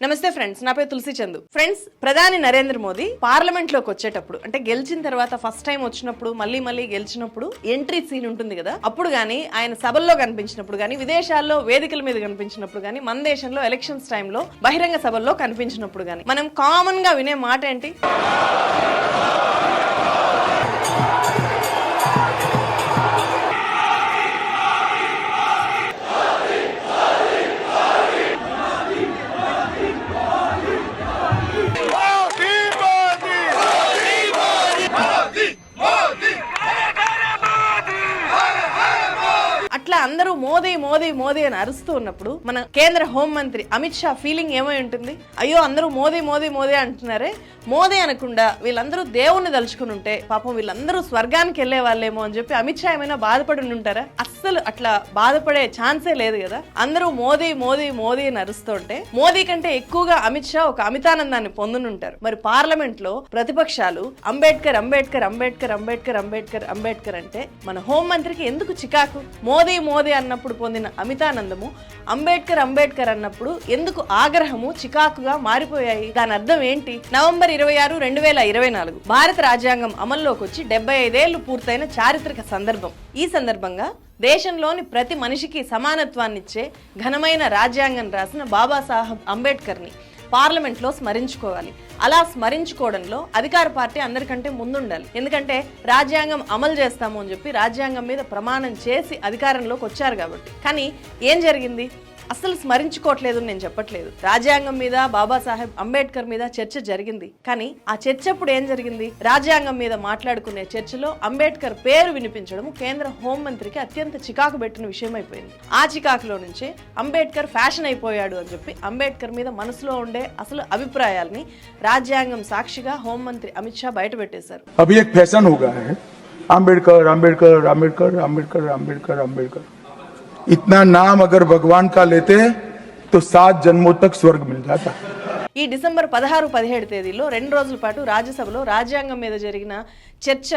నమస్తే ఫ్రెండ్స్ నా పేరు తులసి చందు. ఫ్రెండ్స్ ప్రధాని నరేంద్ర మోదీ పార్లమెంట్లోకి వచ్చేటప్పుడు అంటే గెలిచిన తర్వాత ఫస్ట్ టైం వచ్చినప్పుడు మళ్ళీ మళ్ళీ గెలిచినప్పుడు ఎంట్రీ సీన్ ఉంటుంది కదా? అప్పుడు కానీ ఆయన సభల్లో కనిపించినప్పుడు కానీ విదేశాల్లో వేదికల మీద కనిపించినప్పుడు కానీ మన దేశంలో ఎలక్షన్స్ టైంలో బహిరంగ సభల్లో కనిపించినప్పుడు కానీ మనం కామన్గా వినే మాట ఏంటి? మోదీ మోదీ అని అరుస్తూ ఉన్నప్పుడు మన కేంద్ర హోంమంత్రి అమిత్ షా ఫీలింగ్ ఏమై ఉంటుంది? అయ్యో అందరూ మోదీ మోదీ మోదీ అంటున్నారే? మోదీ అనకుండా వీళ్ళందరూ దేవుణ్ణి తలుచుకుని ఉంటే పాపం వీళ్ళందరూ స్వర్గానికి వెళ్ళే వాళ్ళేమో అని చెప్పి అమిత్ షా ఏమైనా బాధపడి ఉంటారా? అస్సలు అట్లా బాధపడే ఛాన్సే లేదు కదా. అందరూ మోదీ మోదీ మోదీ అని అరుస్తుంటే మోదీ కంటే ఎక్కువగా అమిత్ షా ఒక అమితానందాన్ని పొందునుంటారు మరి పార్లమెంట్లో ప్రతిపక్షాలు అంబేద్కర్ అంబేద్కర్ అంబేద్కర్ అంబేద్కర్ అంబేద్కర్ అంబేద్కర్ అంటే మన హోంమంత్రికి ఎందుకు చికాకు? మోదీ మోదీ అన్నప్పుడు పొందిన అమితానందము అంబేద్కర్ అంబేద్కర్ అన్నప్పుడు ఎందుకు ఆగ్రహము చికాకుగా మారిపోయాయి? దాని అర్థం ఏంటి? నవంబర్ ఇరవై ఆరు రెండు వేల ఇరవై నాలుగు భారత రాజ్యాంగం అమల్లోకి వచ్చి డెబ్బై ఐదేళ్ళు పూర్తయిన చారిత్రక సందర్భం. ఈ సందర్భంగా దేశంలోని ప్రతి మనిషికి సమానత్వాన్నిచ్చే ఘనమైన రాజ్యాంగం రాసిన బాబాసాహెబ్ అంబేద్కర్ని పార్లమెంట్లో స్మరించుకోవాలి. అలా స్మరించుకోవడంలో అధికార పార్టీ అందరికంటే ముందుండాలి. ఎందుకంటే రాజ్యాంగం అమలు చేస్తాము అని చెప్పి రాజ్యాంగం మీద ప్రమాణం చేసి అధికారంలోకి వచ్చారు కాబట్టి. కానీ ఏం జరిగింది? అసలు స్మరించుకోవట్లేదు నేను చెప్పట్లేదు. రాజ్యాంగం మీద బాబాసాహెబ్ అంబేద్కర్ మీద చర్చ జరిగింది. కానీ ఆ చర్చ అప్పుడు ఏం జరిగింది? రాజ్యాంగం మీద మాట్లాడుకునే చర్చలో అంబేద్కర్ పేరు వినిపించడం కేంద్ర హోంమంత్రికి అత్యంత చికాకు పెట్టిన విషయం అయిపోయింది. ఆ చికాకులో నుంచే అంబేద్కర్ ఫ్యాషన్ అయిపోయాడు అని చెప్పి అంబేద్కర్ మీద మనసులో ఉండే అసలు అభిప్రాయాల్ని రాజ్యాంగం సాక్షిగా హోంమంత్రి అమిత్ షా బయటపెట్టేశారు అంబేద్కర్ అంబేద్కర్ అంబేద్కర్ అంబేద్కర్ అంబేద్కర్ అంబేద్కర్. इतना नाम अगर भगवान का लेते तो सात जन्मों तक स्वर्ग मिल जाता। ఈ డిసెంబర్ పదహారు పదిహేడు తేదీలో రెండు రోజుల పాటు రాజ్యసభలో రాజ్యాంగం మీద జరిగిన చర్చ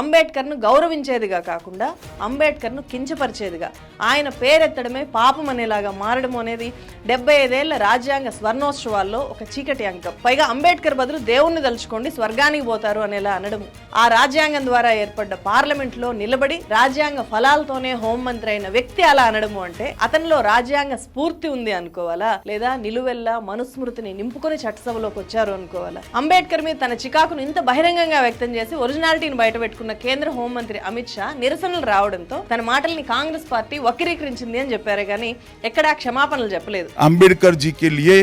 అంబేద్కర్ను గౌరవించేదిగా కాకుండా అంబేద్కర్ను కించపరిచేదిగా. ఆయన పేరెత్తడమే పాపం అనేలాగా మారడం అనేది డెబ్బై ఐదేళ్ళ రాజ్యాంగ స్వర్ణోత్సవాల్లో ఒక చీకటి అంకం పైగా అంబేద్కర్ బదులు దేవుణ్ణి తలుచుకోండి స్వర్గానికి పోతారు అనేలా అనడము. ఆ రాజ్యాంగం ద్వారా ఏర్పడ్డ పార్లమెంట్లో నిలబడి రాజ్యాంగ ఫలాలతోనే హోంమంత్రి అయిన వ్యక్తి అలా అనడము అంటే అతనిలో రాజ్యాంగ స్ఫూర్తి ఉంది అనుకోవాలా? లేదా నిలువెల్లా మనుస్మృతిని నింపుకొని చట్టసభలోకి వచ్చారు అనుకోవాలా అంబేద్కర్ మీద తన చికాకును ఇంత బహిరంగంగా వ్యక్తం చేసి ఒరిజినాలిటీని బయటపెట్టుకున్న కేంద్ర హోంమంత్రి అమిత్ షా నిరసనలు రావడంతో తన మాటల్ని కాంగ్రెస్ పార్టీ వక్రీకరించింది అని చెప్పారే కానీ ఎక్కడా క్షమాపణలు చెప్పలేదు अंबेडकर जी के लिए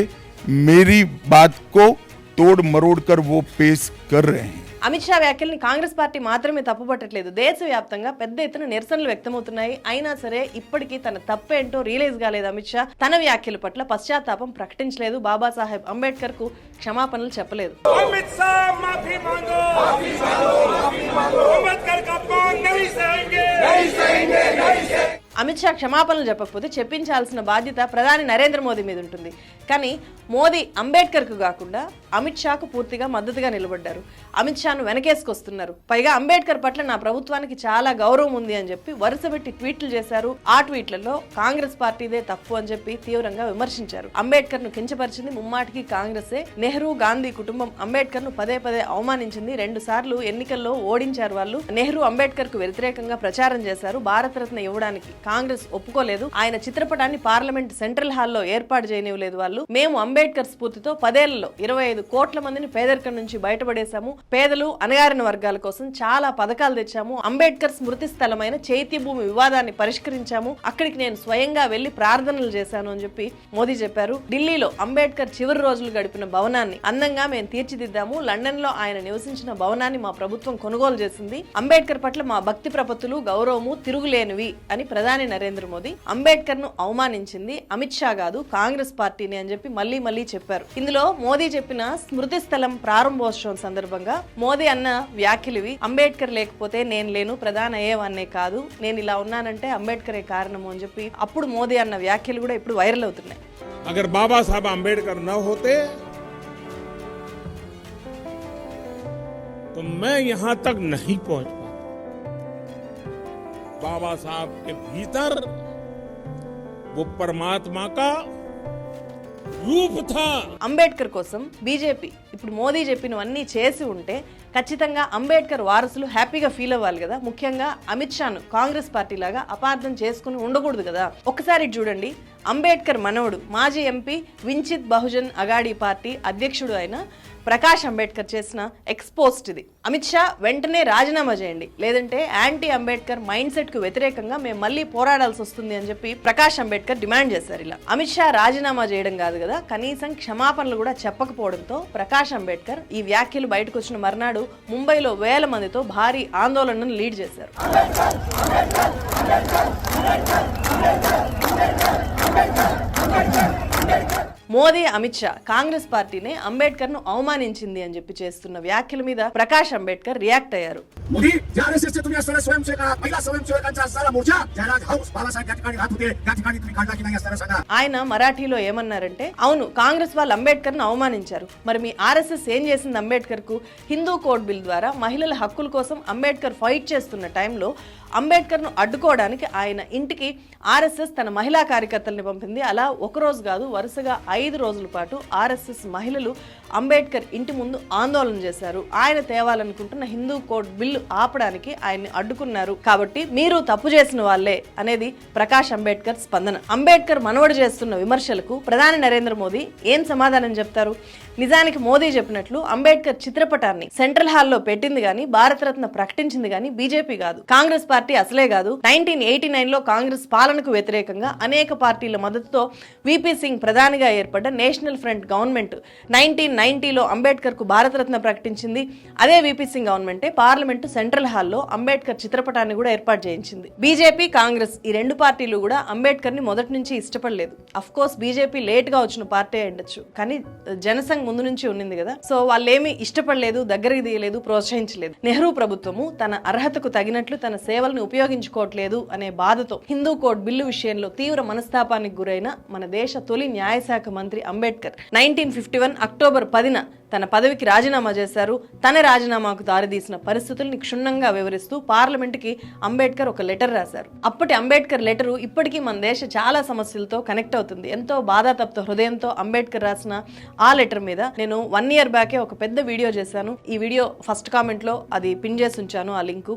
मेरी बात को तोड़ मरोड़ कर वो पेश कर रहे हैं అమిత్ షా వ్యాఖ్యల్ని కాంగ్రెస్ పార్టీ మాత్రమే తప్పుపట్టట్లేదు. దేశవ్యాప్తంగా పెద్ద ఎత్తున నిరసనలు వ్యక్తమవుతున్నాయి. అయినా సరే ఇప్పటికీ తన తప్పేంటో రియలైజ్ కాలేదు అమిత్ షా. తన వ్యాఖ్యల పట్ల పశ్చాత్తాపం ప్రకటించలేదు. బాబాసాహెబ్ అంబేద్కర్కు క్షమాపణలు చెప్పలేదు అమిత్ షా క్షమాపణలు చెప్పకపోతే చెప్పించాల్సిన బాధ్యత ప్రధాని నరేంద్ర మోదీ మీద ఉంటుంది. కానీ మోదీ అంబేద్కర్కు కాకుండా అమిత్ షాకు పూర్తిగా మద్దతుగా నిలబడ్డారు. అమిత్ షాను వెనకేసుకొస్తున్నారు. పైగా అంబేద్కర్ పట్ల నా ప్రభుత్వానికి చాలా గౌరవం ఉంది అని చెప్పి వరుసపెట్టి ట్వీట్లు చేశారు. ఆ ట్వీట్లలో కాంగ్రెస్ పార్టీదే తప్పు అని చెప్పి తీవ్రంగా విమర్శించారు. అంబేద్కర్ను కించపరిచింది ముమ్మాటికి కాంగ్రెసే. నెహ్రూ గాంధీ కుటుంబం అంబేద్కర్ను పదే పదే అవమానించింది. రెండు సార్లు ఎన్నికల్లో ఓడించారు వాళ్ళు. నెహ్రూ అంబేద్కర్కు వ్యతిరేకంగా ప్రచారం చేశారు. భారతరత్న ఇవ్వడానికి. కాంగ్రెస్ ఒప్పుకోలేదు. ఆయన చిత్రపటాన్ని పార్లమెంట్ సెంట్రల్ హాల్లో ఏర్పాటు చేయనివ్వలేదు వాళ్ళు. మేము అంబేద్కర్ స్ఫూర్తితో పదేళ్ళలో ఇరవై ఐదు కోట్ల మందిని పేదరికం నుంచి బయటపడేశాము. పేదలు అణగారిన వర్గాల కోసం చాలా పథకాలు తెచ్చాము. అంబేద్కర్ స్మృతి స్థలమైన చైత్య భూమి వివాదాన్ని పరిష్కరించాము. అక్కడికి నేను స్వయంగా వెళ్ళి ప్రార్థనలు చేశాను అని చెప్పి మోదీ చెప్పారు. ఢిల్లీలో అంబేద్కర్ చివరి రోజులు గడిపిన భవనాన్ని అందంగా మేము తీర్చిదిద్దాము. లండన్లో ఆయన నివసించిన భవనాన్ని మా ప్రభుత్వం కొనుగోలు చేసింది. అంబేద్కర్ పట్ల మా భక్తి ప్రపత్తులు గౌరవము తిరుగులేనివి అని ప్రధాని నరేంద్ర మోదీ అంబేద్కర్ ను అవమానించింది అమిత్ షా కాదు కాంగ్రెస్ పార్టీని అని చెప్పి మళ్ళీ మళ్ళీ చెప్పారు ఇందులో మోదీ చెప్పిన స్మృతి స్థలం ప్రారంభోత్సవం సందర్భంగా మోదీ అన్న వ్యాఖ్యలివి అంబేద్కర్ లేకపోతే నేను లేను ప్రధాని అయ్యేవాన్నే కాదు నేను ఇలా ఉన్నానంటే అంబేద్కరే కారణము అని చెప్పి అప్పుడు మోదీ అన్న వ్యాఖ్యలు కూడా ఇప్పుడు వైరల్ అవుతున్నాయి अगर बाबा साहब अम्बेडकर न होते तो मैं यहां तक नहीं पहुंच पाता बाबा साहब के भीतर वो परमात्मा का रूप था। अंबेडकर कोसम बीजेपी। ఇప్పుడు మోదీ చెప్పినవన్నీ చేసి ఉంటే ఖచ్చితంగా అంబేద్కర్ వారసులు హ్యాపీగా ఫీల్ అవ్వాలి కదా. ముఖ్యంగా అమిత్ షాను కాంగ్రెస్ పార్టీ లాగా అపార్థం చేసుకుని ఉండకూడదు కదా. ఒకసారి చూడండి అంబేద్కర్ మనవడు మాజీ ఎంపీ వించిత్ బహుజన్ అగాడి పార్టీ అధ్యక్షుడు అయిన ప్రకాష్ అంబేద్కర్ చేసిన ఎక్స్పోస్ట్ ఇది. అమిత్ షా వెంటనే రాజీనామా చేయండి. లేదంటే యాంటీ అంబేద్కర్ మైండ్ సెట్కు వ్యతిరేకంగా మేము మళ్ళీ పోరాడాల్సి వస్తుంది అని చెప్పి ప్రకాష్ అంబేద్కర్ డిమాండ్ చేశారు ఇలా. అమిత్ షా రాజీనామా చేయడం కాదు కదా. కనీసం క్షమాపణలు కూడా చెప్పకపోవడంతో ప్రకాష్ అంబేద్కర్ ఈ వ్యాఖ్యలు బయటకు వచ్చిన మర్నాడు ముంబైలో వేల మందితో భారీ ఆందోళనను లీడ్ చేశారు. మోదీ అమిత్ షా కాంగ్రెస్ పార్టీని అంబేద్కర్ను అవమానించింది అని చెప్పి చేస్తున్న వ్యాఖ్యల మీద ప్రకాష్ అంబేద్కర్ రియాక్ట్ అయ్యారు. ఆయన మరాఠీలో ఏమన్నారంటే అవును కాంగ్రెస్ వాళ్ళు అంబేద్కర్ను అవమానించారు. మరి మీ ఆర్ఎస్ఎస్ ఏం చేసింది అంబేద్కర్కు హిందూ కోడ్ బిల్ ద్వారా మహిళల హక్కుల కోసం అంబేద్కర్ ఫైట్ చేస్తున్న టైంలో అంబేద్కర్ను అడ్డుకోవడానికి ఆయన ఇంటికి ఆర్ఎస్ఎస్ తన మహిళా కార్యకర్తల్ని పంపింది. అలా ఒక రోజు కాదు వరుసగా ఐదు రోజుల పాటు ఆర్ఎస్ఎస్ మహిళలు అంబేద్కర్ ఇంటి ముందు ఆందోళన చేశారు. ఆయన తేవాలనుకుంటున్న హిందూ కోడ్ బిల్లు ఆపడానికి ఆయన్ని అడ్డుకున్నారు. కాబట్టి మీరు తప్పు చేసిన వాళ్ళే అనేది ప్రకాష్ అంబేద్కర్ స్పందన. అంబేద్కర్ మనవడు చేస్తున్న విమర్శలకు ప్రధాని నరేంద్ర మోదీ ఏం సమాధానం చెప్తారు? నిజానికి మోదీ చెప్పినట్లు అంబేద్కర్ చిత్రపటాన్ని సెంట్రల్ హాల్లో పెట్టింది కానీ భారతరత్న ప్రకటించింది కానీ బీజేపీ కాదు. కాంగ్రెస్ పార్టీ పార్టీ అసలే కాదు. నైన్టీన్ ఎయిటీ నైన్లో కాంగ్రెస్ పాలనకు వ్యతిరేకంగా అనేక పార్టీల మద్దతుతో విపి సింగ్ ప్రధానిగా ఏర్పడ్డ నేషనల్ ఫ్రంట్ గవర్నమెంట్ నైన్టీన్ నైన్టీలో అంబేద్కర్కు భారతరత్న ప్రకటించింది. అదే విపి సింగ్ గవర్నమెంటే పార్లమెంటు సెంట్రల్ హాల్లో అంబేద్కర్ చిత్రపటాన్ని కూడా ఏర్పాటు చేయించింది. బీజేపీ కాంగ్రెస్ ఈ రెండు పార్టీలు కూడా అంబేద్కర్ని మొదటి నుంచి ఇష్టపడలేదు. అఫ్ కోర్స్ బీజేపీ లేట్గా వచ్చిన పార్టీ అయ్యొచ్చు కానీ జనసంఘ్ ముందు నుంచి ఉన్నింది కదా. సో వాళ్ళేమి ఇష్టపడలేదు దగ్గరికి తీయలేదు ప్రోత్సహించలేదు. నెహ్రూ ప్రభుత్వము తన అర్హతకు తగినట్లు తన సేవలను ఉపయోగించుకోవట్లేదు అనే బాధతో హిందూ కోడ్ బిల్లు విషయంలో తీవ్ర మనస్తాపానికి గురైన మన దేశ తొలి న్యాయశాఖ మంత్రి Ambedkar. Nineteen fifty one October పదిన తన పదవికి రాజీనామా చేశారు. తన రాజీనామాకు దారితీసిన పరిస్థితుల్ని క్షుణ్ణంగా వివరిస్తూ పార్లమెంట్కి అంబేద్కర్ ఒక లెటర్ రాశారు. అప్పటి అంబేద్కర్ లెటరు ఇప్పటికీ మన దేశ చాలా సమస్యలతో కనెక్ట్ అవుతుంది. ఎంతో బాధాతప్త హృదయంతో అంబేద్కర్ రాసిన ఆ లెటర్ మీద నేను వన్ ఇయర్ బ్యాకే ఒక పెద్ద వీడియో చేశాను. ఈ వీడియో ఫస్ట్ కామెంట్లో అది పిన్ చేసి ఉంచాను ఆ లింకు.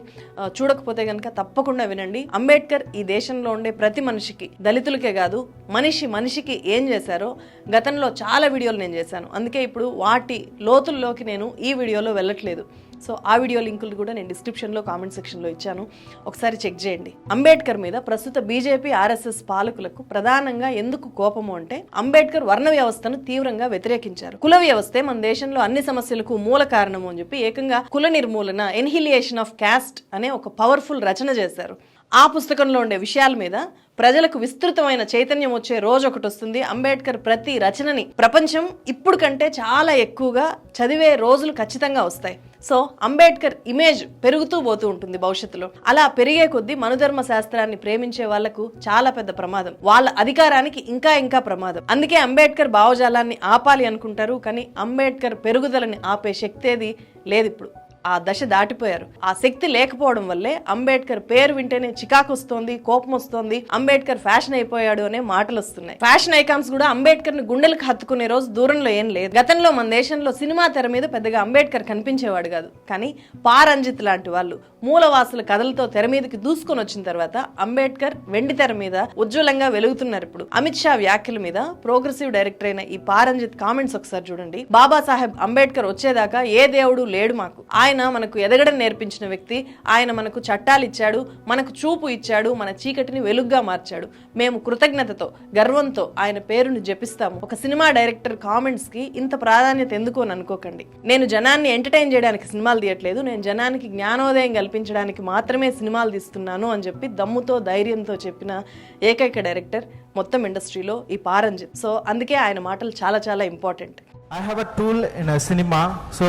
చూడకపోతే కనుక తప్పకుండా వినండి. అంబేద్కర్ ఈ దేశంలో ఉండే ప్రతి మనిషికి దళితులకే కాదు మనిషి మనిషికి ఏం చేశారో గతంలో చాలా వీడియోలు నేను చేశాను. అందుకే ఇప్పుడు వాటి లోతుల్లోకి నేను ఈ వీడియోలో వెళ్ళట్లేదు. సో ఆ వీడియో లింకులు కూడా నేను డిస్క్రిప్షన్లో కామెంట్ సెక్షన్లో ఇచ్చాను. ఒకసారి చెక్ చేయండి. అంబేద్కర్ మీద ప్రస్తుత బీజేపీ ఆర్ఎస్ఎస్ పాలకులకు ప్రధానంగా ఎందుకు కోపము అంటే అంబేద్కర్ వర్ణ వ్యవస్థను తీవ్రంగా వ్యతిరేకించారు. కుల వ్యవస్థే మన దేశంలో అన్ని సమస్యలకు మూల కారణము అని చెప్పి ఏకంగా కుల నిర్మూలన ఎన్హిలియేషన్ ఆఫ్ క్యాస్ట్ అనే ఒక పవర్ఫుల్ రచన చేశారు. ఆ పుస్తకంలో ఉండే విషయాల మీద ప్రజలకు విస్తృతమైన చైతన్యం వచ్చే రోజు ఒకటి వస్తుంది. అంబేద్కర్ ప్రతి రచనని ప్రపంచం ఇప్పుడు కంటే చాలా ఎక్కువగా చదివే రోజులు ఖచ్చితంగా వస్తాయి. సో అంబేద్కర్ ఇమేజ్ పెరుగుతూ పోతూ ఉంటుంది భవిష్యత్తులో. అలా పెరిగే కొద్దీ మనుధర్మ శాస్త్రాన్ని ప్రేమించే వాళ్ళకు చాలా పెద్ద ప్రమాదం. వాళ్ళ అధికారానికి ఇంకా ఇంకా ప్రమాదం. అందుకే అంబేద్కర్ భావజాలాన్ని ఆపాలి అనుకుంటారు కానీ అంబేద్కర్ పెరుగుదలని ఆపే శక్తి ఏది లేదు ఇప్పుడు ఆ దశ దాటిపోయారు. ఆ శక్తి లేకపోవడం వల్లే అంబేద్కర్ పేరు వింటేనే చికాకు వస్తోంది కోపం వస్తోంది. అంబేద్కర్ ఫ్యాషన్ అయిపోయాడు అనే మాటలు వస్తున్నాయి. ఫ్యాషన్ ఐకాన్స్ కూడా అంబేద్కర్ని గుండెలకు హత్తుకునే రోజు దూరంలో ఏం లేదు. గతంలో మన దేశంలో సినిమా తెర మీద పెద్దగా అంబేద్కర్ కనిపించేవాడు కాదు. కానీ పారంజిత్ లాంటి వాళ్ళు మూలవాసుల కథలతో తెర మీదకి దూసుకొని వచ్చిన తర్వాత అంబేద్కర్ వెండి తెర మీద ఉజ్వలంగా వెలుగుతున్నారు ఇప్పుడు. అమిత్ షా వ్యాఖ్యల మీద ప్రోగ్రెసివ్ డైరెక్టర్ అయిన ఈ పారంజిత్ కామెంట్స్ ఒకసారి చూడండి. బాబాసాహెబ్ అంబేద్కర్ వచ్చేదాకా ఏ దేవుడు లేడు మాకు. ఆయన మనకు ఎదగడం నేర్పించిన వ్యక్తి ఆయన మనకు చట్టాలు ఇచ్చాడు మనకు చూపు ఇచ్చాడు మన చీకటిని వెలుగ్గా మార్చాడు. మేము కృతజ్ఞతతో గర్వంతో ఆయన పేరును జపిస్తాము. ఒక సినిమా డైరెక్టర్ కామెంట్స్కి ఇంత ప్రాధాన్యత ఎందుకు అని అనుకోకండి. నేను జనాన్ని ఎంటర్టైన్ చేయడానికి సినిమాలు తీయట్లేదు. నేను జనానికి జ్ఞానోదయం కల్పించడానికి మాత్రమే సినిమాలు తీస్తున్నాను అని చెప్పి దమ్ముతో ధైర్యంతో చెప్పిన ఏకైక డైరెక్టర్ మొత్తం ఇండస్ట్రీలో ఈ పారంజిత్. సో అందుకే ఆయన మాటలు చాలా చాలా important. I have a tool in cinema so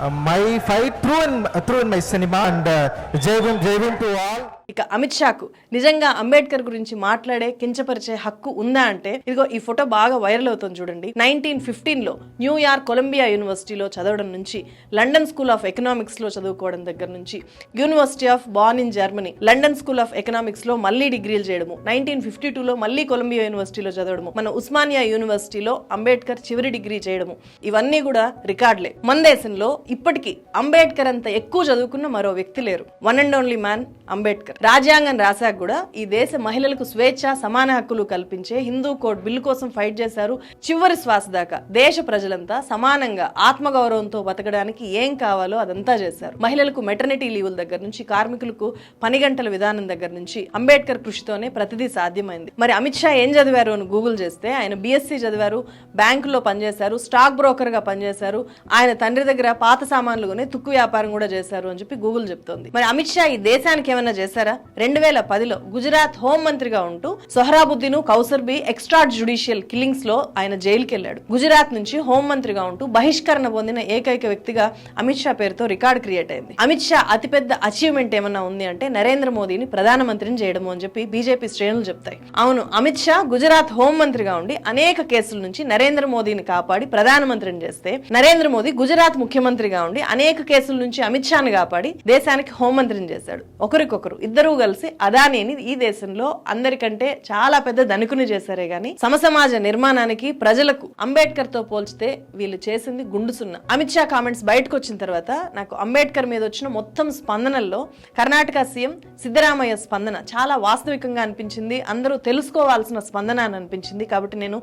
my fight through and through and my cinema and my cinema to all ఇక అమిత్ షాకు నిజంగా అంబేద్కర్ గురించి మాట్లాడే కించపరిచే హక్కు ఉందా అంటే ఇదిగో ఈ ఫోటో బాగా వైరల్ అవుతుంది చూడండి. నైన్టీన్ ఫిఫ్టీన్లో న్యూయార్క్ కొలంబియా యూనివర్సిటీలో చదవడం నుంచి లండన్ స్కూల్ ఆఫ్ ఎకనామిక్స్లో చదువుకోవడం దగ్గర నుంచి university of Bonn in Germany London school of ఎకనామిక్స్లో మళ్ళీ డిగ్రీలు చేయడము నైన్టీన్ ఫిఫ్టీ లో మళ్ళీ కొలంబియా యూనివర్సిటీలో చదవడము మన ఉస్మానియా యూనివర్సిటీలో అంబేద్కర్ చివరి డిగ్రీ చేయడము ఇవన్నీ కూడా రికార్డులే. మన దేశంలో ఇప్పటికీ అంబేద్కర్ అంత ఎక్కువ చదువుకున్న మరో వ్యక్తి లేరు. One and only man Ambedkar రాజ్యాంగం రాశాక కూడా ఈ దేశ మహిళలకు స్వేచ్ఛ సమాన హక్కులు కల్పించే హిందూ కోడ్ బిల్లు కోసం ఫైట్ చేశారు. చివరి శ్వాస దాకా దేశ ప్రజలంతా సమానంగా ఆత్మగౌరవంతో బతకడానికి ఏం కావాలో అదంతా చేశారు. మహిళలకు మెటర్నిటీ లీవుల దగ్గర నుంచి కార్మికులకు పని గంటల విధానం దగ్గర నుంచి అంబేద్కర్ కృషితోనే ప్రతిదీ సాధ్యమైంది. మరి అమిత్ షా ఏం చదివారు అని గూగుల్ చేస్తే ఆయన బీఎస్సీ చదివారు బ్యాంకులో పనిచేశారు స్టాక్ బ్రోకర్గా పనిచేశారు. ఆయన తండ్రి దగ్గర పాత సామాన్లు కొని తుక్కు వ్యాపారం కూడా చేశారు అని చెప్పి గూగుల్ చెప్తోంది. మరి అమిత్ షా ఈ దేశానికి ఏమైనా చేశారా? రెండు వేల పదిలో గుజరాత్ హోం మంత్రిగా ఉంటూ సొహరాబుద్దీన్ కౌసర్బి ఎక్స్ట్రా జుడిషియల్ కిల్లింగ్స్లో ఆయన జైలుకి వెళ్ళాడు గుజరాత్ నుంచి హోం మంత్రిగా ఉంటూ బహిష్కరణ పొందిన ఏకైక వ్యక్తిగా అమిత్ షా పేరుతో రికార్డ్ క్రియేట్ అయింది. అమిత్ షా అతిపెద్ద అచీవ్మెంట్ ఏమన్నా ఉంది అంటే నరేంద్ర మోదీని ప్రధానమంత్రిని చేయడము అని చెప్పి బీజేపీ శ్రేణులు చెప్తాయి. అవును అమిత్ షా గుజరాత్ హోం మంత్రిగా ఉండి అనేక కేసుల నుంచి నరేంద్ర మోదీని కాపాడి ప్రధానమంత్రిని చేస్తే నరేంద్ర మోదీ గుజరాత్ ముఖ్యమంత్రి ముఖ్యమంత్రిగా ఉండి అనేక కేసుల నుంచి అమిత్ షాను కాపాడి దేశానికి హోంమంత్రిని చేశాడు. ఒకరికొకరు ఇద్దరూ కలిసి అదానీని ఈ దేశంలో అందరికంటే చాలా పెద్ద ధనికుని చేశారే గాని సమసమాజ నిర్మాణానికి ప్రజలకు అంబేద్కర్తో పోల్చితే వీళ్ళు చేసింది గుండు సున్నా అమిత్ షా కామెంట్స్ బయటకు వచ్చిన తర్వాత నాకు అంబేద్కర్ మీద వచ్చిన మొత్తం స్పందనల్లో కర్ణాటక సీఎం సిద్ధరామయ్య స్పందన చాలా వాస్తవికంగా అనిపించింది. అందరూ తెలుసుకోవాల్సిన స్పందన అని అనిపించింది. కాబట్టి నేను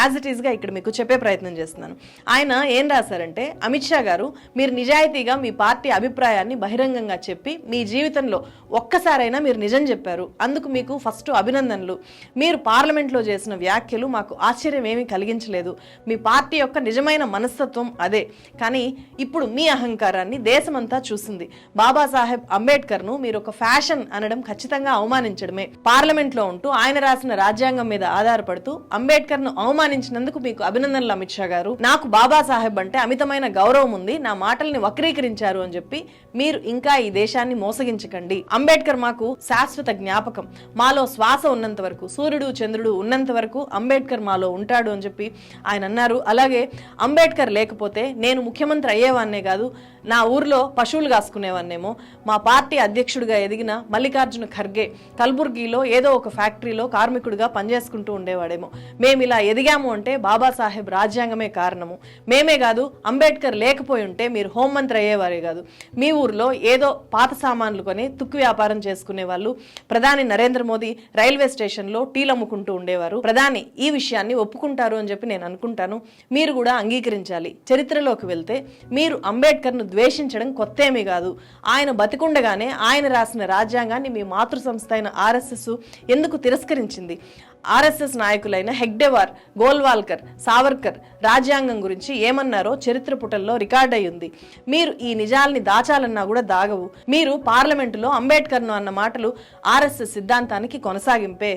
యాజ్ ఇట్ ఈస్గా ఇక్కడ మీకు చెప్పే ప్రయత్నం చేస్తున్నాను. ఆయన ఏం రాశారంటే అమిత్ షా గారు మీరు నిజాయితీగా మీ పార్టీ అభిప్రాయాన్ని బహిరంగంగా చెప్పి మీ జీవితంలో ఒక్కసారైనా మీరు నిజం చెప్పారు. అందుకు మీకు ఫస్ట్ అభినందనలు. మీరు పార్లమెంట్లో చేసిన వ్యాఖ్యలు మాకు ఆశ్చర్యం ఏమీ కలిగించలేదు. మీ పార్టీ యొక్క నిజమైన మనస్తత్వం అదే. కానీ ఇప్పుడు మీ అహంకారాన్ని దేశమంతా చూసింది. బాబాసాహెబ్ అంబేద్కర్ను మీరు ఒక ఫ్యాషన్ అనడం ఖచ్చితంగా అవమానించడమే. పార్లమెంట్లో ఉంటూ ఆయన రాసిన రాజ్యాంగం మీద ఆధారపడుతూ అంబేద్కర్ను అవమానించినందుకు మీకు అభినందనలు అమిత్ షా గారు. నాకు బాబాసాహెబ్ అంటే అమితమైన గౌరవం ఉంది. నా మాటల్ని వక్రీకరించారు అని చెప్పి మీరు ఇంకా ఈ దేశాన్ని మోసగించకండి. అంబేద్కర్ మాకు శాశ్వత జ్ఞాపకం. మాలో శ్వాస ఉన్నంత వరకు సూర్యుడు చంద్రుడు ఉన్నంత వరకు అంబేద్కర్ మాలో ఉంటాడు అని చెప్పి ఆయన అన్నారు. అలాగే అంబేద్కర్ లేకపోతే నేను ముఖ్యమంత్రి అయ్యేవాన్నే కాదు నా ఊర్లో పశువులు కాసుకునేవాన్నేమో. మా పార్టీ అధ్యక్షుడిగా ఎదిగిన మల్లికార్జున ఖర్గే కల్బుర్గిలో ఏదో ఒక ఫ్యాక్టరీలో కార్మికుడిగా పనిచేసుకుంటూ ఉండేవాడేమో. మేము ఇలా ఎదిగాము అంటే బాబాసాహెబ్ రాజ్యాంగమే కారణము. మేమే కాదు అంబేద్కర్ లేకపోయి ఉంటే మీరు హోంమంత్రి అయ్యేవారే కాదు. మీ ఊర్లో ఏదో పాత సామాన్లు కొని తుక్కు వ్యాపారం చేసుకునే వాళ్ళు ప్రధాని నరేంద్ర మోదీ రైల్వే స్టేషన్లో టీలు అమ్ముకుంటూ ఉండేవారు. ప్రధాని ఈ విషయాన్ని ఒప్పుకుంటారు అని చెప్పి నేను అనుకుంటాను. మీరు కూడా అంగీకరించాలి. చరిత్రలోకి వెళ్తే మీరు అంబేద్కర్ను ద్వేషించడం కొత్త ఏమీ కాదు. ఆయన బతికుండగానే ఆయన రాసిన రాజ్యాంగాన్ని మీ మాతృ సంస్థ అయిన ఆర్ఎస్ఎస్ ఎందుకు తిరస్కరించింది? ఆర్ఎస్ఎస్ నాయకులైన హెగ్డెవార్ గోల్వాల్కర్ సావర్కర్ రాజ్యాంగం గురించి ఏమన్నారో చరిత్ర పుటల్లో రికార్డ్ అయ్యింది. ఉంది మీరు ఈ నిజాల్ని దాచాలన్నా కూడా దాగవు. మీరు పార్లమెంటులో అంబేద్కర్ను అన్న మాటలు ఆర్ఎస్ఎస్ సిద్ధాంతానికి కొనసాగింపే.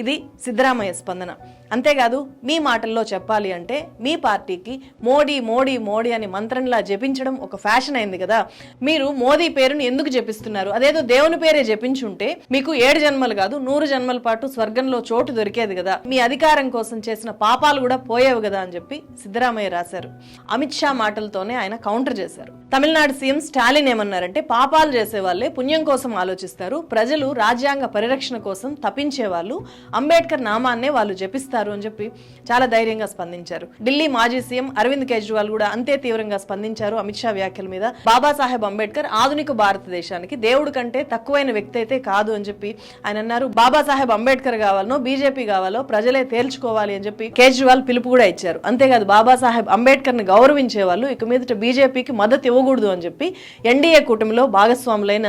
ఇది సిద్ధరామయ్య స్పందన. అంతేకాదు మీ మాటల్లో చెప్పాలి అంటే మీ పార్టీకి మోడీ మోడీ మోడీ అని మంత్రంలా జపించడం ఒక ఫ్యాషన్ అయింది కదా. మీరు మోదీ పేరుని ఎందుకు జపిస్తున్నారు? అదేదో దేవుని పేరే జపించుంటే మీకు ఏడు జన్మలు కాదు నూరు జన్మల పాటు స్వర్గంలో చోటు దొరికేది కదా. మీ అధికారం కోసం చేసిన పాపాలు కూడా పోయేవి కదా అని చెప్పి సిద్ధరామయ్య రాశారు. అమిత్ షా మాటలతోనే ఆయన కౌంటర్ చేశారు. తమిళనాడు సీఎం స్టాలిన్ ఏమన్నారంటే పాపాలు చేసే వాళ్ళే పుణ్యం కోసం ఆలోచిస్తారు ప్రజలు రాజ్యాంగ పరిరక్షణ కోసం తప్పించే వాళ్ళు అంబేద్కర్ నామాన్నే వాళ్ళు జపిస్తారు. అని చెప్పి చాలా ధైర్యంగా స్పందించారు. ఢిల్లీ మాజీ సీఎం అరవింద్ కేజ్రీవాల్ కూడా అంతే తీవ్రంగా స్పందించారు అమిత్ షా వ్యాఖ్యల మీద. బాబాసాహెబ్ అంబేద్కర్ ఆధునిక భారతదేశానికి దేవుడు కంటే తక్కువైన వ్యక్తి అయితే కాదు అని చెప్పి ఆయన అన్నారు. బాబాసాహెబ్ అంబేద్కర్ కావాలనో బీజేపీ కావాలో ప్రజలే తేల్చుకోవాలి అని చెప్పి కేజ్రీవాల్ పిలుపు కూడా ఇచ్చారు. అంతేకాదు బాబాసాహెబ్ అంబేద్కర్ని గౌరవించే వాళ్ళు ఇక మీదట బీజేపీకి మద్దతు ఇవ్వకూడదు అని చెప్పి ఎన్డీఏ కూటమిలో భాగస్వాములైన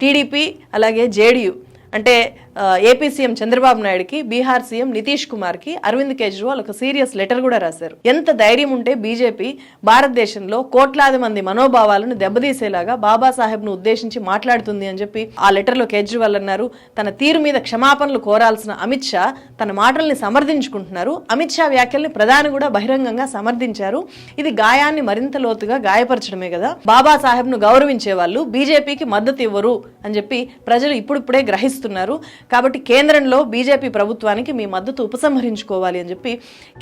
టీడీపీ అలాగే జేడీయూ అంటే ఏపీ సీఎం చంద్రబాబు నాయుడుకి బీహార్ సీఎం నితీష్ కుమార్కి అరవింద్ కేజ్రీవాల్ ఒక సీరియస్ లెటర్ కూడా రాశారు. ఎంత ధైర్యం ఉంటే బీజేపీ భారతదేశంలో కోట్లాది మంది మనోభావాలను దెబ్బతీసేలాగా బాబాసాహెబ్ను ఉద్దేశించి మాట్లాడుతుంది అని చెప్పి ఆ లెటర్లో కేజ్రీవాల్ అన్నారు. తన తీరు మీద క్షమాపణలు కోరాల్సిన అమిత్ షా తన మాటల్ని సమర్థించుకుంటున్నారు. అమిత్ షా వ్యాఖ్యల్ని ప్రధాని కూడా బహిరంగంగా సమర్థించారు. ఇది గాయాన్ని మరింత లోతుగా గాయపరచడమే కదా. బాబాసాహెబ్ను గౌరవించే వాళ్ళు బీజేపీకి మద్దతు ఇవ్వరు అని చెప్పి ప్రజలు ఇప్పుడిప్పుడే గ్రహిస్తున్నారు. కాబట్టి కేంద్రంలో బీజేపీ ప్రభుత్వానికి మీ మద్దతు ఉపసంహరించుకోవాలి అని చెప్పి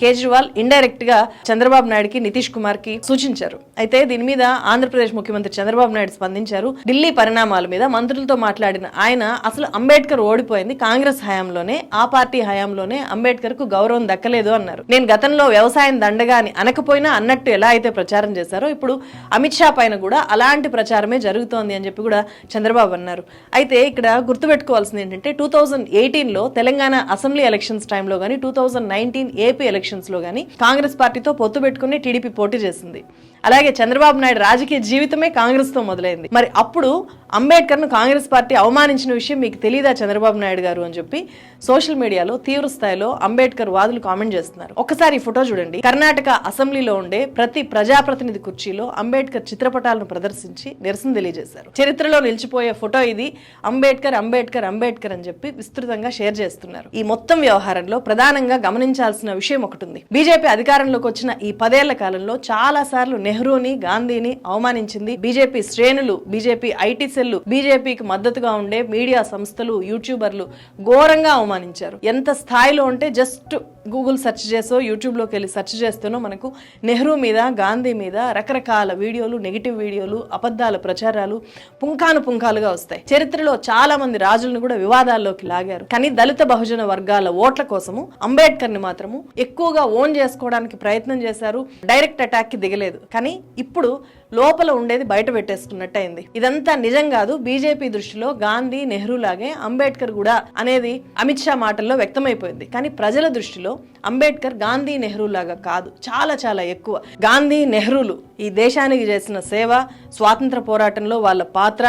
కేజ్రీవాల్ ఇండైరెక్ట్గా చంద్రబాబు నాయుడుకి నితీష్ కుమార్కి సూచించారు. అయితే దీని మీద ఆంధ్రప్రదేశ్ ముఖ్యమంత్రి చంద్రబాబు నాయుడు స్పందించారు. ఢిల్లీ పరిణామాల మీద మంత్రులతో మాట్లాడిన ఆయన అసలు అంబేద్కర్ ఓడిపోయింది కాంగ్రెస్ హయాంలోనే ఆ పార్టీ హయాంలోనే అంబేద్కర్కు గౌరవం దక్కలేదు అన్నారు. నేను గతంలో వ్యవసాయం దండగా అని అనకపోయినా అన్నట్టు ఎలా అయితే ప్రచారం చేశారో ఇప్పుడు అమిత్ షా పైన కూడా అలాంటి ప్రచారమే జరుగుతోంది అని చెప్పి కూడా చంద్రబాబు అన్నారు. అయితే ఇక్కడ గుర్తుపెట్టుకోవాల్సింది ఏంటంటే టూ థౌజండ్ ఎయిటీన్లో తెలంగాణ అసెంబ్లీ ఎలక్షన్స్ టైంలో కానీ టూ థౌజండ్ నైన్టీన్ ఏపీ ఎలక్షన్స్లో కానీ కాంగ్రెస్ పార్టీతో పొత్తు పెట్టుకుని టీడీపీ పోటీ చేసింది. అలాగే చంద్రబాబు నాయుడు రాజకీయ జీవితమే కాంగ్రెస్తో మొదలైంది. మరి అప్పుడు అంబేద్కర్ను కాంగ్రెస్ పార్టీ అవమానించిన విషయం మీకు తెలియదా చంద్రబాబు నాయుడు గారు అని చెప్పి సోషల్ మీడియాలో తీవ్ర స్థాయిలో అంబేద్కర్ వాదులు కామెంట్ చేస్తున్నారు. ఒకసారి ఈ ఫోటో చూడండి. కర్ణాటక అసెంబ్లీలో ఉండే ప్రతి ప్రజాప్రతినిధి కుర్చీలో అంబేద్కర్ చిత్రపటాలను ప్రదర్శించి నిరసన తెలియజేశారు. చరిత్రలో నిలిచిపోయే ఫోటో ఇది. అంబేద్కర్ అంబేద్కర్ అంబేద్కర్ అని చెప్పి విస్తృతంగా షేర్ చేస్తున్నారు. ఈ మొత్తం వ్యవహారంలో ప్రధానంగా గమనించాల్సిన విషయం ఒకటి ఉంది. బీజేపీ అధికారంలోకి వచ్చిన ఈ పదేళ్ళ కాలంలో చాలా సార్లు నెహ్రూని గాంధీని అవమానించింది బీజేపీ శ్రేణులు బీజేపీ ఐటీ సెల్లు బీజేపీకి మద్దతుగా ఉండే మీడియా సంస్థలు యూట్యూబర్లు ఘోరంగా అవమానించారు. ఎంత స్థాయిలో ఉంటే జస్ట్ గూగుల్ సెర్చ్ చేసో యూట్యూబ్లోకి వెళ్ళి సెర్చ్ చేస్తేనో మనకు నెహ్రూ మీద గాంధీ మీద రకరకాల వీడియోలు నెగిటివ్ వీడియోలు అబద్ధాల ప్రచారాలు పుంఖాను పుంఖాలుగా వస్తాయి. చరిత్రలో చాలా మంది రాజులను కూడా వివాదాల్లోకి లాగారు. కానీ దళిత బహుజన వర్గాల ఓట్ల కోసము అంబేద్కర్ని మాత్రము ఎక్కువగా ఓన్ చేసుకోవడానికి ప్రయత్నం చేశారు. డైరెక్ట్ అటాక్కి దిగలేదు. కానీ ఇప్పుడు లోపల ఉండేది బయట పెట్టేసుకున్నట్టు అయింది ఇదంతా నిజం కాదు బీజేపీ దృష్టిలో గాంధీ నెహ్రూ లాగే అంబేద్కర్ కూడా అనేది అమిత్ షా మాటల్లో వ్యక్తమైపోయింది. కానీ ప్రజల దృష్టిలో అంబేద్కర్ గాంధీ నెహ్రూ లాగా కాదు. చాలా చాలా ఎక్కువ. గాంధీ నెహ్రూలు ఈ దేశానికి చేసిన సేవ స్వాతంత్ర పోరాటంలో వాళ్ళ పాత్ర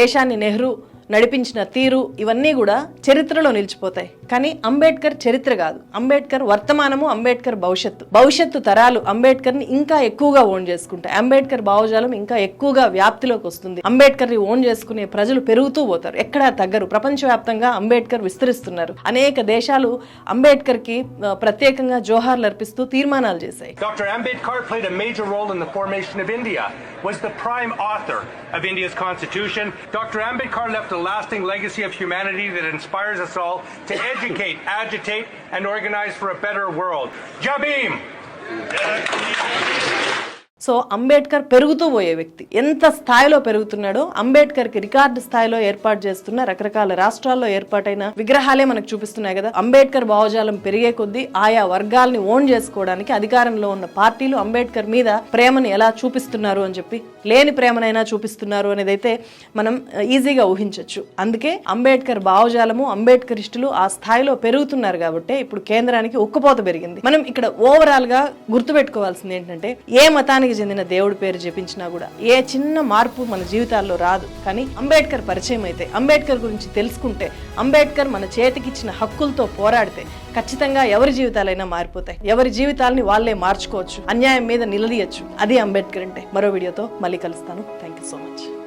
దేశాన్ని నెహ్రూ నడిపించిన తీరు ఇవన్నీ కూడా చరిత్రలో నిలిచిపోతాయి. కానీ అంబేద్కర్ చరిత్ర కాదు. అంబేద్కర్ వర్తమానము అంబేద్కర్ భవిష్యత్తు. భవిష్యత్తు తరాలు అంబేద్కర్ని ఇంకా ఎక్కువగా ఓన్ చేసుకుంటాయి. అంబేద్కర్ భావజాలం ఇంకా ఎక్కువగా వ్యాప్తిలోకి వస్తుంది. అంబేద్కర్ని ఓన్ చేసుకునే ప్రజలు పెరుగుతూ పోతారు. ఎక్కడా తగ్గరు. ప్రపంచవ్యాప్తంగా అంబేద్కర్ విస్తరిస్తున్నారు. అనేక దేశాలు అంబేద్కర్కి ప్రత్యేకంగా జోహార్లు అర్పిస్తూ తీర్మానాలు చేశాయి. Played a major role in the formation of India, was the prime author of India's constitution. Dr. Ambedkar left a lasting legacy of humanity that inspires us all to educate, agitate, and organize for a better world. Jabim! So Ambedkar పెరుగుతూ పోయే వ్యక్తి. ఎంత స్థాయిలో పెరుగుతున్నాడో అంబేద్కర్కి record స్థాయిలో ఏర్పాటు చేస్తున్న రకరకాల రాష్ట్రాల్లో ఏర్పాటైన విగ్రహాలే మనకు చూపిస్తున్నాయి కదా. అంబేద్కర్ భావజాలం పెరిగే కొద్దీ ఆయా వర్గాల్ని ఓన్ చేసుకోవడానికి అధికారంలో ఉన్న పార్టీలు అంబేద్కర్ మీద ప్రేమను ఎలా చూపిస్తున్నారు అని చెప్పి లేని ప్రేమనైనా చూపిస్తున్నారు అనేది అయితే మనం ఈజీగా ఊహించవచ్చు అందుకే అంబేద్కర్ భావజాలము అంబేద్కరిస్టులు ఆ స్థాయిలో పెరుగుతున్నారు కాబట్టి ఇప్పుడు కేంద్రానికి ఉక్కపోత పెరిగింది. మనం ఇక్కడ ఓవరాల్గా గుర్తుపెట్టుకోవాల్సింది ఏంటంటే ఏ మతానికి చెందిన దేవుడి పేరు జపించినా కూడా ఏ చిన్న మార్పు మన జీవితాల్లో రాదు. కానీ అంబేద్కర్ పరిచయం అయితే అంబేద్కర్ గురించి తెలుసుకుంటే అంబేద్కర్ మన చేతికిచ్చిన హక్కులతో పోరాడితే ఖచ్చితంగా ఎవరి జీవితాలైనా మారిపోతాయి. ఎవరి జీవితాలని వాళ్ళే మార్చుకోవచ్చు అన్యాయం మీద నిలదీయచ్చు. అది అంబేద్కర్ అంటే. మరో వీడియోతో మళ్ళీ కలుస్తాను. Thank you so much